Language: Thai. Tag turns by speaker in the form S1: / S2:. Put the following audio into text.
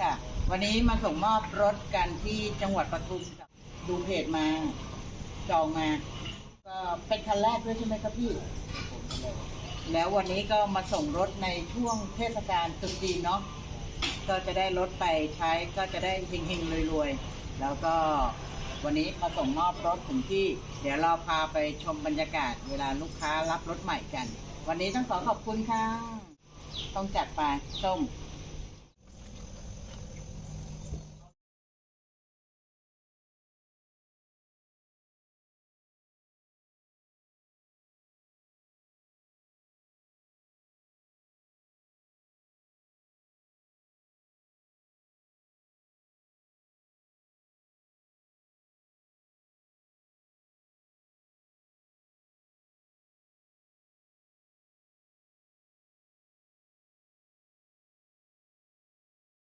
S1: ค่ะ วันนี้มาส่งมอบรถกันที่จังหวัดปทุมดูเพจมาจองมา ก็เป็นคันแรกด้วยใช่ไหมครับพี่ แล้ววันนี้ก็มาส่งรถในช่วงเทศกาลตรุษจีนเนาะก็จะได้รถไปใช้ก็จะได้เฮงๆรวยๆ แล้วก็วันนี้มาส่งมอบรถถึงที่ เดี๋ยวเราพาไปชมบรรยากาศเวลาลูกค้ารับรถใหม่กัน วันนี้ต้องขอขอบคุณค่ะ ต้องจัดไปส้ม